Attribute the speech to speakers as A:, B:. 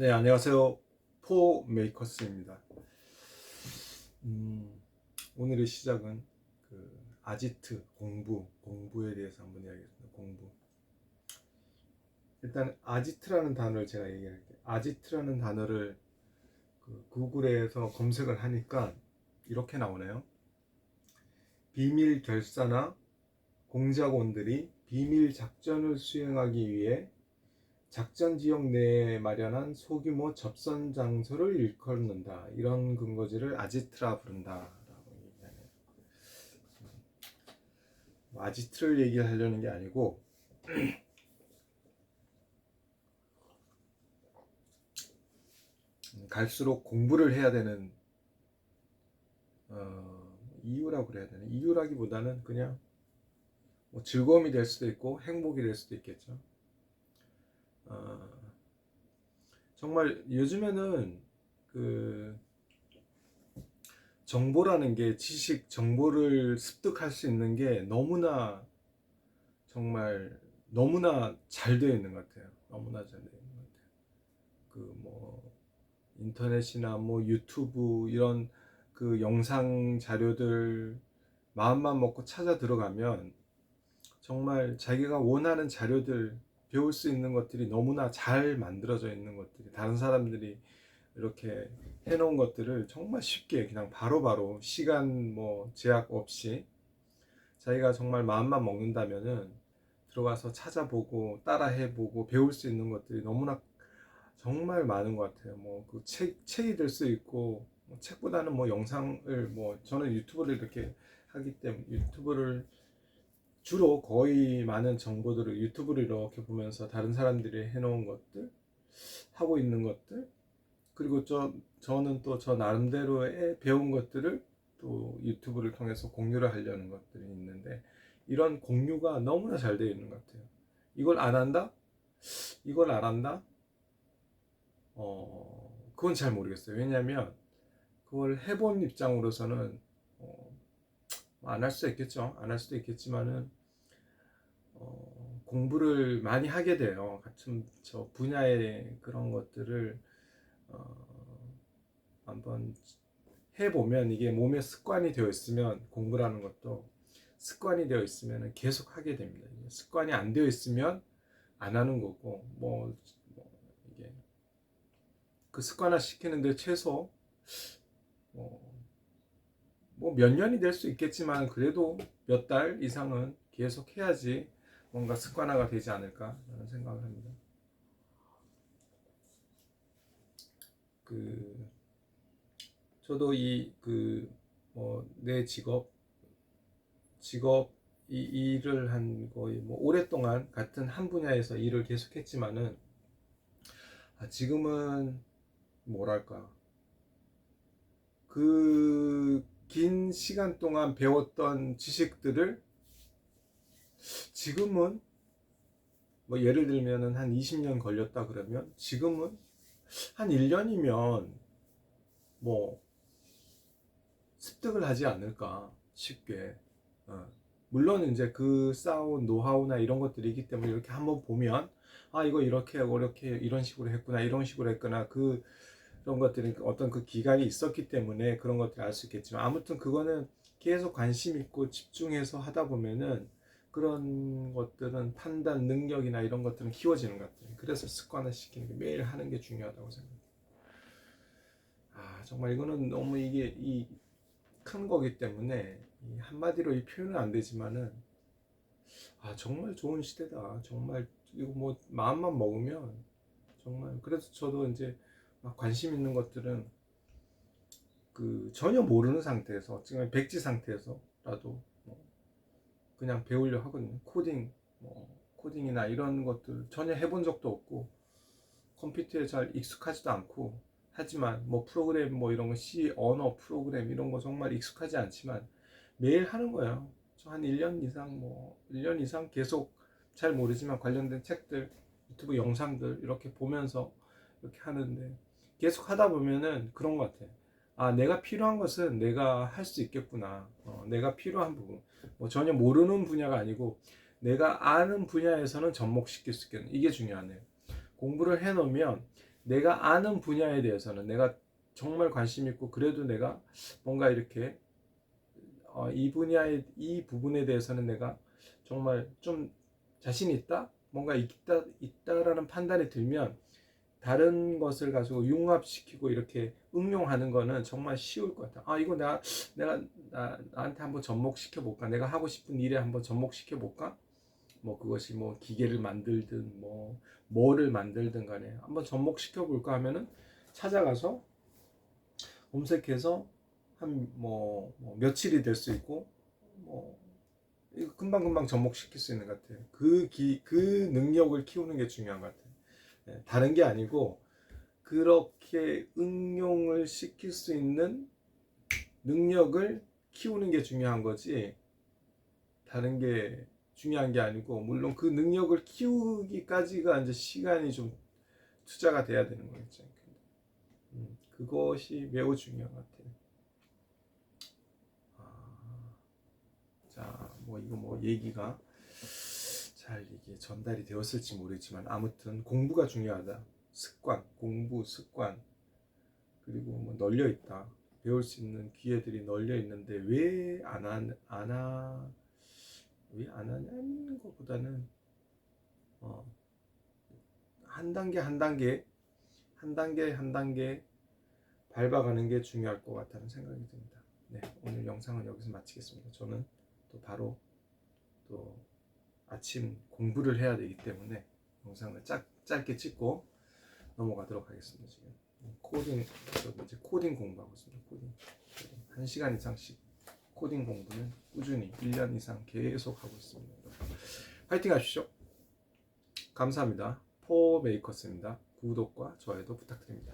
A: 네, 안녕하세요. 포 메이커스입니다. 음, 오늘의 시작은 그 아지트 공부, 공부에 대해서 한번 이야기하겠습니다. 공부. 일단 아지트라는 단어를 제가 얘기할게요. 아지트라는 단어를 그 구글에서 검색을 하니까 이렇게 나오네요. 비밀 결사나 공작원들이 비밀 작전을 수행하기 위해 작전 지역 내에 마련한 소규모 접선 장소를 일컫는다. 이런 근거지를 아지트라 얘기하네요. 뭐 아지트를 얘기하려는 게 아니고 갈수록 공부를 해야 되는 어, 이유라고 그래야 되나? 이유라기보다는 그냥 뭐 즐거움이 될 수도 있고 행복이 될 수도 있겠죠. 어, 정말 요즘에는 그 정보라는 게 지식 정보를 습득할 수 있는 게 너무나 정말 너무나 잘 되어 있는 것 같아요. 너무나 잘 되어 있는 것 같아요. 그 뭐 인터넷이나 뭐 유튜브 이런 그 영상 자료들 마음만 먹고 찾아 들어가면 정말 자기가 원하는 자료들 배울 수 있는 것들이 너무나 잘 만들어져 있는 것들이 다른 사람들이 이렇게 해놓은 것들을 정말 쉽게 그냥 바로 바로 시간 뭐 제약 없이 자기가 정말 마음만 먹는다면은 들어가서 찾아보고 따라해보고 배울 수 있는 것들이 너무나 정말 많은 것 같아요. 뭐 그 책 책이 될 수 있고 뭐 책보다는 뭐 영상을 뭐 저는 유튜브를 이렇게 하기 때문에 유튜브를 주로 거의 많은 정보들을 유튜브를 이렇게 보면서 다른 사람들이 해놓은 것들 하고 있는 것들 그리고 저 저는 또 저 나름대로의 배운 것들을 또 유튜브를 통해서 공유를 하려는 것들이 있는데 이런 공유가 너무나 잘 되어 있는 것 같아요. 이걸 안 한다? 이걸 안 한다? 어 그건 잘 모르겠어요. 왜냐하면 그걸 해본 입장으로서는 어, 안 할 수도 있겠죠. 안 할 수도 있겠지만은 어, 공부를 많이 하게 돼요. 같은 저 분야의 그런 것들을 어, 한번 해보면 이게 몸에 습관이 되어 있으면 공부라는 것도 습관이 되어 있으면 계속 하게 됩니다. 습관이 안 되어 있으면 안 하는 거고 뭐, 뭐 이게 그 습관화 시키는데 최소 뭐 몇 년이 될 수 있겠지만 그래도 몇 달 이상은 계속 해야지 뭔가 습관화가 되지 않을까라는 생각을 합니다. 그 저도 이 그 뭐 내 직업 직업 이 일을 한 거의 뭐 오랫동안 같은 한 분야에서 일을 계속했지만은 아 지금은 뭐랄까 그 긴 시간 동안 배웠던 지식들을 지금은 뭐 예를 들면은 한 20년 걸렸다 그러면 지금은 한 1년이면 뭐 습득을 하지 않을까 쉽게 어. 물론 이제 그 쌓아온 노하우나 이런 것들이 있기 때문에 이렇게 한번 보면 아 이거 이렇게 이렇게 이런 식으로 했구나 이런 식으로 했구나 그 그런 것들은 어떤 그 기간이 있었기 때문에 그런 것들을 알 수 있겠지만 아무튼 그거는 계속 관심 있고 집중해서 하다 보면은 그런 것들은 판단 능력이나 이런 것들은 키워지는 것 같아요. 그래서 습관화 시키는 게 매일 하는 게 중요하다고 생각해요. 아 정말 이거는 너무 이게 이 큰 거기 때문에 이 한마디로 이 표현은 안 되지만은 아 정말 좋은 시대다. 정말 이거 뭐 마음만 먹으면 정말 그래서 저도 이제 막 관심 있는 것들은 그 전혀 모르는 상태에서 지금 백지 상태에서라도 뭐 그냥 배우려 하거든요. 코딩, 뭐 코딩이나 이런 것들 전혀 해본 적도 없고 컴퓨터에 잘 익숙하지도 않고 하지만 뭐 프로그램 뭐 이런 거 C 언어 프로그램 이런 거 정말 익숙하지 않지만 매일 하는 거예요. 저한 1년 이상 뭐 1년 이상 계속 잘 모르지만 관련된 책들, 유튜브 영상들 이렇게 보면서 이렇게 하는데 계속 하다 보면은 그런 것 같아. 아, 내가 필요한 것은 내가 할 수 있겠구나. 어, 내가 필요한 부분. 뭐 전혀 모르는 분야가 아니고 내가 아는 분야에서는 접목시킬 수 있겠는 이게 중요하네요. 공부를 해놓으면 내가 아는 분야에 대해서는 내가 정말 관심 있고 그래도 내가 뭔가 이렇게 어, 이 분야의 이 부분에 대해서는 내가 정말 좀 자신 있다 뭔가 있다 있다라는 판단이 들면 다른 것을 가지고 융합시키고 이렇게 응용하는 거는 정말 쉬울 것 같아. 아 이거 내가 내가 나, 나한테 한번 접목시켜 볼까? 내가 하고 싶은 일에 한번 접목시켜 볼까? 뭐 그것이 뭐 기계를 만들든 뭐 뭐를 만들든 간에 한번 접목시켜 볼까 하면은 찾아가서 검색해서 한뭐 며칠이 될 수 있고 뭐 금방 금방 접목시킬 수 있는 것 같아요. 그기그 능력을 키우는 게 중요한 것 같아요. 예, 다른 게 아니고 그렇게 응용을 시킬 수 있는 능력을 키우는 게 중요한 거지 다른 게 중요한 게 아니고 물론 그 능력을 키우기까지가 이제 시간이 좀 투자가 돼야 되는 거겠죠. 음, 그것이 매우 중요한 것 같아요. 아, 자, 뭐 이거 뭐 얘기가 잘 이게 전달이 되었을지 모르겠지만 아무튼 공부가 중요하다. 습관, 공부 습관 그리고 뭐 널려 있다. 배울 수 있는 기회들이 널려 있는데 왜안안 하, 왜안 하냐는 것보다는 어, 한 단계 한 단계 한 단계 한 단계 밟아가는 게 중요할 것 같다는 생각이 듭니다. 네, 오늘 영상은 여기서 마치겠습니다. 저는 또 바로 또 아침 공부를 해야 되기 때문에 영상을 짧, 짧게 찍고 넘어가도록 하겠습니다. 지금 코딩 저도 이제 코딩 공부하고 있습니다. 코딩 한 시간 이상씩 코딩 공부는 꾸준히 1년 이상 계속 하고 있습니다. 파이팅 하십시오. 감사합니다. 포메이커스입니다. 구독과 좋아요도 부탁드립니다.